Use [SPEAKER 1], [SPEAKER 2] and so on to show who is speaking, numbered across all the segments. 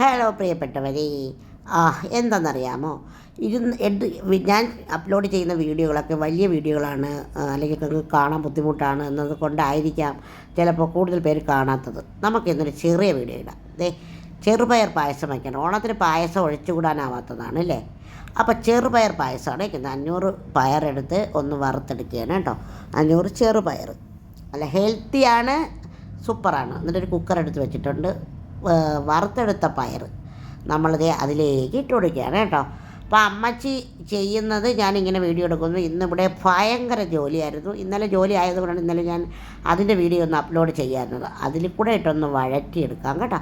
[SPEAKER 1] Hello പ്രിയപ്പെട്ടവരെ. ആ എന്താണെന്നറിയാമോ? ഇരുന്ന് എഡ് ഞാൻ അപ്ലോഡ് ചെയ്യുന്ന വീഡിയോകളൊക്കെ വലിയ വീഡിയോകളാണ് അല്ലെങ്കിൽ നിങ്ങൾക്ക് കാണാൻ ബുദ്ധിമുട്ടാണ് എന്നത് കൊണ്ടായിരിക്കാം ചിലപ്പോൾ കൂടുതൽ പേര് കാണാത്തത്. നമുക്കിന്നൊരു ചെറിയ വീഡിയോ ഇടാം. ദേ ചെറുപയർ പായസം വയ്ക്കണം ഓണത്തിന് പായസം ഒഴിച്ചുകൂടാനാവാത്തതാണ് അല്ലേ? അപ്പോൾ ചെറുപയർ പായസമാണ് വയ്ക്കുന്നത് അഞ്ഞൂറ് പയറെടുത്ത് ഒന്ന് വറുത്തെടുക്കുകയാണ് കേട്ടോ. അഞ്ഞൂറ് ചെറുപയർ. അല്ല ഹെൽത്തിയാണ് സൂപ്പറാണ്. എന്നിട്ടൊരു കുക്കർ എടുത്ത് വെച്ചിട്ടുണ്ട്. വറുത്തെടുത്ത പയർ നമ്മളിത് അതിലേക്ക് ഇട്ട് കൊടുക്കുകയാണ് കേട്ടോ. അപ്പോൾ അമ്മച്ചി ചെയ്യുന്നത് ഞാനിങ്ങനെ വീഡിയോ എടുക്കുന്നു. ഇന്നിവിടെ ഭയങ്കര ജോലിയായിരുന്നു. ഇന്നലെ ജോലി ആയതുകൊണ്ടാണ് ഇന്നലെ ഞാൻ അതിന്റെ വീഡിയോ ഒന്ന് അപ്ലോഡ് ചെയ്യാറുന്നത്. അതിൽ കൂടെ ഇട്ടൊന്ന് വഴറ്റിയെടുക്കാം കേട്ടോ.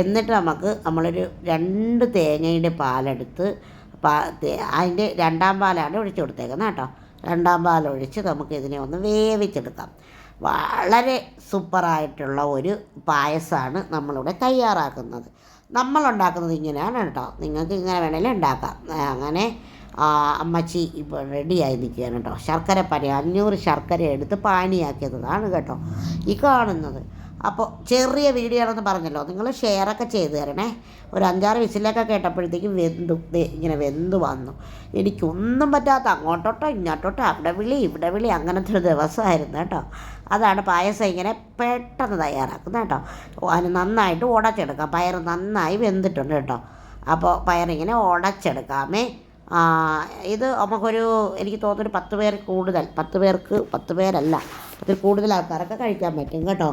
[SPEAKER 1] എന്നിട്ട് നമുക്ക് നമ്മളൊരു രണ്ട് തേങ്ങയുടെ പാലെടുത്ത് പാ അതിന്റെ രണ്ടാം പാലാണ് ഒഴിച്ചു കൊടുത്തേക്കുന്നത് കേട്ടോ. രണ്ടാം പാലൊഴിച്ച് നമുക്ക് ഇതിനെ ഒന്ന് വേവിച്ചെടുക്കാം. വളരെ സൂപ്പറായിട്ടുള്ള ഒരു പായസമാണ് നമ്മളിവിടെ തയ്യാറാക്കുന്നത്. നമ്മളുണ്ടാക്കുന്നത് ഇങ്ങനെയാണ് കേട്ടോ. നിങ്ങൾക്ക് ഇങ്ങനെ വേണമെങ്കിലും ഉണ്ടാക്കാം. അങ്ങനെ അമ്മച്ചി ഇപ്പോൾ റെഡിയായി നിൽക്കുകയാണ് കേട്ടോ. ശർക്കര പനി അഞ്ഞൂറ് ശർക്കര എടുത്ത് പാനിയാക്കിയതാണ് കേട്ടോ ഈ കാണുന്നത്. അപ്പോൾ ചെറിയ വീഡിയോ ആണെന്ന് പറഞ്ഞല്ലോ. നിങ്ങൾ ഷെയറൊക്കെ ചെയ്തു തരണേ. ഒരു അഞ്ചാറ് വിസിലൊക്കെ കേട്ടപ്പോഴത്തേക്കും വെന്തു. ഇങ്ങനെ വെന്ത് വന്നു. എനിക്കൊന്നും പറ്റാത്ത അങ്ങോട്ടോട്ടോ ഇങ്ങോട്ടോട്ടോ അവിടെ വിളി ഇവിടെ വിളി അങ്ങനത്തെ ഒരു ദിവസമായിരുന്നു കേട്ടോ. അതാണ് പായസം ഇങ്ങനെ പെട്ടെന്ന് തയ്യാറാക്കുന്നത് കേട്ടോ. അതിന് നന്നായിട്ട് ഉടച്ചെടുക്കാം. പയർ നന്നായി വെന്തിട്ടുണ്ട് കേട്ടോ. അപ്പോൾ പയറിങ്ങനെ ഉടച്ചെടുക്കാമേ. ഇത് നമുക്കൊരു എനിക്ക് തോന്നുന്നൊരു പത്ത് പേർ കൂടുതൽ. പത്ത് പേർക്ക് പത്ത് പേരല്ല. അതിൽ കൂടുതൽ ആൾക്കാരൊക്കെ കഴിക്കാൻ പറ്റും കേട്ടോ.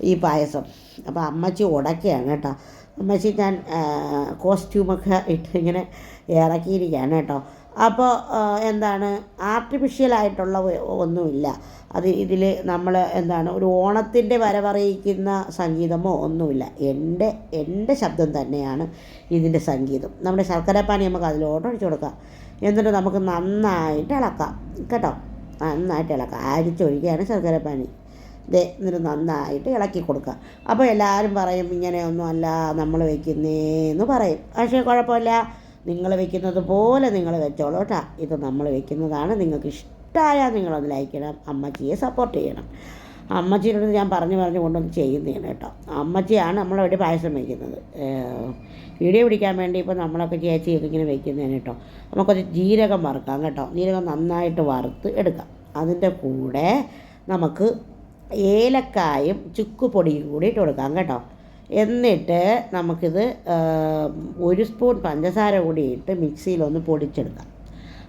[SPEAKER 1] ഈ പായസം. അപ്പോൾ അമ്മച്ചി ഉടക്കുകയാണ് കേട്ടോ. അമ്മച്ചി ഞാൻ കോസ്റ്റ്യൂമൊക്കെ ഇട്ട് ഇങ്ങനെ ഇറക്കിയിരിക്കുകയാണ് കേട്ടോ. അപ്പോൾ എന്താണ് ആർട്ടിഫിഷ്യലായിട്ടുള്ള ഒന്നുമില്ല. അത് ഇതിൽ നമ്മൾ എന്താണ് ഒരു ഓണത്തിന്റെ വരവറിയിക്കുന്ന സംഗീതമോ ഒന്നുമില്ല. എന്റെ എന്റെ ശബ്ദം തന്നെയാണ് ഇതിന്റെ സംഗീതം. നമ്മുടെ ശർക്കരപ്പാനി നമുക്ക് അതിലോട്ട് ഒഴിച്ചു കൊടുക്കാം. എന്നിട്ട് നമുക്ക് നന്നായിട്ട് ഇളക്കാം. കേട്ടോ? നന്നായിട്ട് ഇളക്കാം. അരിച്ചൊഴിക്കുകയാണ് ശർക്കരപ്പാനി ദേ എന്നിട്ട് നന്നായിട്ട് ഇളക്കി കൊടുക്കുക. അപ്പോൾ എല്ലാവരും പറയും ഇങ്ങനെയൊന്നും അല്ല നമ്മൾ വെക്കുന്നേന്ന് പറയും. പക്ഷേ കുഴപ്പമില്ല. നിങ്ങൾ വെക്കുന്നത് പോലെ നിങ്ങൾ വെച്ചോളൂ കേട്ടോ. ഇത് നമ്മൾ വെക്കുന്നതാണ് നിങ്ങൾക്ക് ഇഷ്ടമായാൽ നിങ്ങളത് ലൈക്ക് ചെയ്യണം. അമ്മച്ചിയെ സപ്പോർട്ട് ചെയ്യണം. അമ്മച്ചിയോട് ഞാൻ പറഞ്ഞു പറഞ്ഞു കൊണ്ടൊന്ന് ചെയ്യുന്നതാണ് കേട്ടോ. അമ്മച്ചിയാണ് നമ്മളവിടെ പായസം വയ്ക്കുന്നത് വീഡിയോ പിടിക്കാൻ വേണ്ടി ഇപ്പോൾ നമ്മളൊക്കെ ചേച്ചിയൊക്കെ ഇങ്ങനെ വയ്ക്കുന്നതാണ് കേട്ടോ. നമുക്കൊരു ജീരകം വറുക്കാം കേട്ടോ. ജീരകം നന്നായിട്ട് വറുത്ത് എടുക്കാം. അതിന്റെ കൂടെ നമുക്ക് ഏലക്കായും ചുക്കുപൊടിയും കൂടി ഇട്ട് കൊടുക്കാം കേട്ടോ. എന്നിട്ട് നമുക്കിത് ഒരു സ്പൂൺ പഞ്ചസാര കൂടി ഇട്ട് മിക്സിയിലൊന്ന് പൊടിച്ചെടുക്കാം.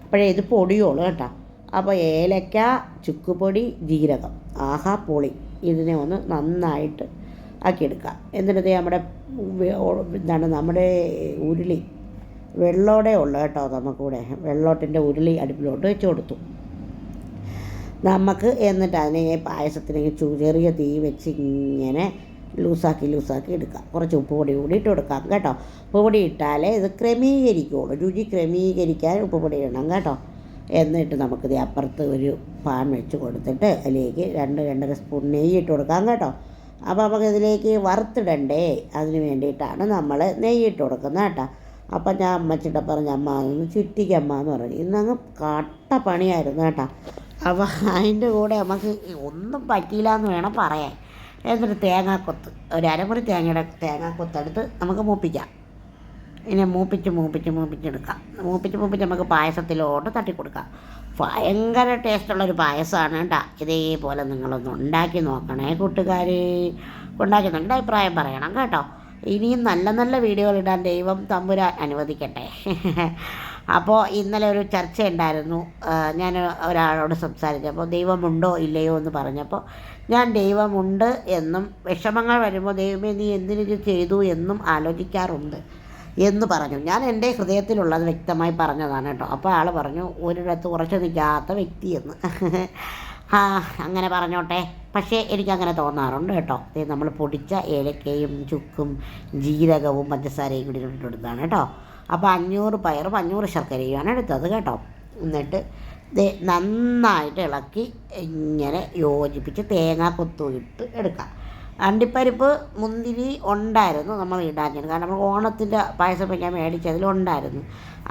[SPEAKER 1] അപ്പോഴേ ഇത് പൊടിയുള്ളൂ കേട്ടോ. അപ്പോൾ ഏലക്ക ചുക്കുപൊടി ജീരകം ആഹാ പൊളി ഇതിനെ ഒന്ന് നന്നായിട്ട് ആക്കിയെടുക്കാം. എന്നിട്ട് നമ്മുടെ എന്താണ് നമ്മുടെ ഉരുളി വെള്ളോടെ ഉള്ളു കേട്ടോ നമുക്കിവിടെ. വെള്ളോട്ടിന്റെ ഉരുളി അടുപ്പിലോട്ട് വെച്ച് കൊടുത്തു. നമുക്ക് എന്നിട്ട് അതിനെ പായസത്തിന് ചു ചെറിയ തീ വെച്ച് ഇങ്ങനെ ലൂസാക്കി ലൂസാക്കി എടുക്കാം. കുറച്ച് ഉപ്പ് പൊടി കൂടി ഇട്ട് കൊടുക്കാം കേട്ടോ. ഉപ്പ് പൊടി ഇട്ടാലേ ഇത് ക്രമീകരിക്കുകയുള്ളൂ രുചി ക്രമീകരിക്കാൻ ഉപ്പ് പൊടി ഇടണം കേട്ടോ. എന്നിട്ട് നമുക്കിത് അപ്പുറത്ത് ഒരു പാൻ വെച്ച് കൊടുത്തിട്ട് അതിലേക്ക് രണ്ട് രണ്ടര സ്പൂൺ നെയ്യ് ഇട്ട് കൊടുക്കാം കേട്ടോ. അപ്പോൾ നമുക്ക് ഇതിലേക്ക് വറുത്തിടണ്ടേ? അതിന് വേണ്ടിയിട്ടാണ് നമ്മൾ നെയ്യ് ഇട്ട് കൊടുക്കുന്നത് കേട്ടോ. അപ്പം ഞാൻ അമ്മച്ചിട്ട് പറഞ്ഞ അമ്മ ചുറ്റിക്കമ്മ എന്ന് പറഞ്ഞു. ഇന്നങ്ങ് കട്ട പണിയായിരുന്നു കേട്ടോ. അപ്പോൾ അതിന്റെ കൂടെ നമുക്ക് ഒന്നും പറ്റിയില്ല എന്ന് വേണം പറയാൻ. എന്നിട്ട് തേങ്ങാക്കൊത്ത് ഒരു അരമുറി തേങ്ങയുടെ തേങ്ങാക്കൊത്തെടുത്ത് നമുക്ക് മൂപ്പിക്കാം. ഇനി മൂപ്പിച്ച് മൂപ്പിച്ച് മൂപ്പിച്ചെടുക്കാം മൂപ്പിച്ച് മൂപ്പിച്ച് നമുക്ക് പായസത്തിലോട്ട് തട്ടിക്കൊടുക്കാം ഭയങ്കര ടേസ്റ്റുള്ളൊരു പായസമാണ് കേട്ടോ. ഇതേപോലെ നിങ്ങളൊന്ന് ഉണ്ടാക്കി നോക്കണേ കൂട്ടുകാർ ഉണ്ടാക്കി നിങ്ങളുടെ അഭിപ്രായം പറയണം കേട്ടോ. ഇനിയും നല്ല നല്ല വീഡിയോകൾ ഇടാൻ ദൈവം തമ്പുരാൻ അനുവദിക്കട്ടെ. അപ്പോൾ ഇന്നലെ ഒരു ചർച്ചയുണ്ടായിരുന്നു. ഞാൻ ഒരാളോട് സംസാരിച്ചപ്പോൾ ദൈവമുണ്ടോ ഇല്ലയോ എന്ന് പറഞ്ഞപ്പോൾ ഞാൻ ദൈവമുണ്ട് എന്നും വിഷമങ്ങൾ വരുമ്പോൾ ദൈവമേ നീ എന്തിനിത് ചെയ്തു എന്നും ആലോചിക്കാറുണ്ട് എന്ന് പറഞ്ഞു. ഞാൻ എന്റെ ഹൃദയത്തിലുള്ളത് വ്യക്തമായി പറഞ്ഞതാണ് കേട്ടോ. അപ്പോൾ ആൾ പറഞ്ഞു ഒരിടത്ത് ഉറച്ചു നിൽക്കാത്ത വ്യക്തി എന്ന്. ആ അങ്ങനെ പറഞ്ഞോട്ടെ. പക്ഷേ എനിക്കങ്ങനെ തോന്നാറുണ്ട് കേട്ടോ. നമ്മൾ പൊടിച്ച ഏലക്കയും ചുക്കും ജീരകവും പഞ്ചസാരയും കൂടി ഇട്ടിട്ടെടുത്താണ് കേട്ടോ. അപ്പോൾ അഞ്ഞൂറ് പയറും അഞ്ഞൂറ് ശർക്കരയുമാണ് എടുത്തത് കേട്ടോ. എന്നിട്ട് നന്നായിട്ട് ഇളക്കി ഇങ്ങനെ യോജിപ്പിച്ച് തേങ്ങ കൊത്തുമിട്ട് എടുക്കാം. അണ്ടിപ്പരിപ്പ് മുന്തിരി ഉണ്ടായിരുന്നു നമ്മൾ ഇടാഞ്ഞത് കാരണം നമ്മൾ ഓണത്തിന്റെ പായസം വയ്ക്കാൻ മേടിച്ചതിലുണ്ടായിരുന്നു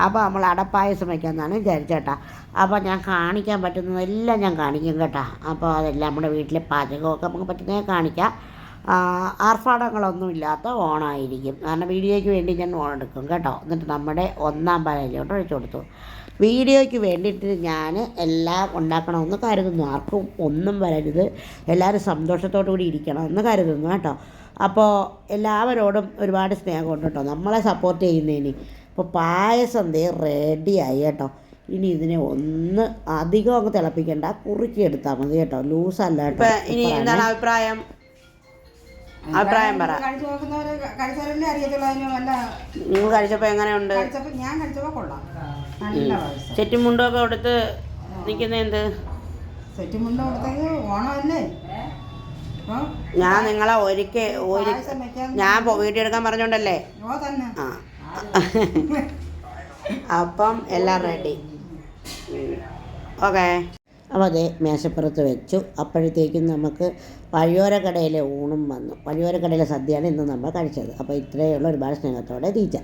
[SPEAKER 1] അപ്പോൾ നമ്മൾ അടപ്പായസം വയ്ക്കാമെന്നാണ് വിചാരിച്ചേട്ടാ അപ്പോൾ ഞാൻ കാണിക്കാൻ പറ്റുന്നതെല്ലാം ഞാൻ കാണിക്കും കേട്ടോ. അപ്പോൾ അതെല്ലാം നമ്മുടെ വീട്ടിലെ പാചകമൊക്കെ നമുക്ക് പറ്റുന്നതേ കാണിക്കാം. ആർഭാടങ്ങളൊന്നും ഇല്ലാത്ത ഓണമായിരിക്കും കാരണം വീഡിയോയ്ക്ക് വേണ്ടി ഞാൻ ഓൺ എടുക്കും കേട്ടോ. എന്നിട്ട് നമ്മുടെ ഒന്നാം പാലയിലോട്ട് ഒഴിച്ചു കൊടുത്തു. വീഡിയോയ്ക്ക് വേണ്ടിയിട്ട് ഞാൻ എല്ലാം ഉണ്ടാക്കണമെന്ന് കരുതുന്നു. ആർക്കും ഒന്നും വരരുത്. എല്ലാവരും സന്തോഷത്തോടു കൂടി ഇരിക്കണമെന്ന് കരുതുന്നു കേട്ടോ. അപ്പോൾ എല്ലാവരോടും ഒരുപാട് സ്നേഹമുണ്ട് കേട്ടോ. നമ്മളെ സപ്പോർട്ട് ചെയ്യുന്നതിന്. ഇപ്പോൾ പായസം ദേ റെഡിയായി കേട്ടോ. ഇനി ഇതിനെ ഒന്ന് അധികം അങ്ങ് തിളപ്പിക്കേണ്ട. കുറുക്കി എടുത്താൽ മതി കേട്ടോ. ലൂസല്ല കേട്ടോ.
[SPEAKER 2] ഇനി എന്താണ് അഭിപ്രായം? അഭിപ്രായം പറ.
[SPEAKER 3] കഴിച്ചു നോക്കുന്നവര് അറിയത്തുള്ളൂ. അതിന് നല്ല
[SPEAKER 2] നിങ്ങൾ കഴിച്ചപ്പോൾ എങ്ങനെയുണ്ട്?
[SPEAKER 3] ചെറ്റും ഞാൻ കഴിച്ചപ്പോൾ കൊള്ളാം. നല്ല പായസം
[SPEAKER 2] സെറ്റും മുണ്ടൊക്കെ കൊടുത്ത് നിൽക്കുന്ന എന്ത്?
[SPEAKER 3] സെറ്റ് മുണ്ട കൊടുത്തത് ഓണമല്ലേ? അപ്പൊ
[SPEAKER 2] ഞാൻ നിങ്ങളെ ഒരിക്കൽ ഒരു
[SPEAKER 3] പായസം വെക്കാൻ
[SPEAKER 2] ഞാൻ പോ- വീഡിയോ എടുക്കാൻ പറഞ്ഞോണ്ടല്ലേ?
[SPEAKER 3] ഓ തന്നെ.
[SPEAKER 2] ആ. അപ്പം എല്ലാം റെഡി ഓക്കെ
[SPEAKER 1] അപ്പോൾ അതേ മേശപ്പുറത്ത് വെച്ചു. അപ്പോഴത്തേക്കും നമുക്ക് വഴിയോരക്കടയിലെ ഊണും വന്നു. വഴിയോരക്കടയിലെ സദ്യയാണ് ഇന്ന് നമ്മൾ കഴിച്ചത്. അപ്പോൾ ഇത്രയുള്ള ഒരുപാട് സ്നേഹത്തോടെ തീച്ച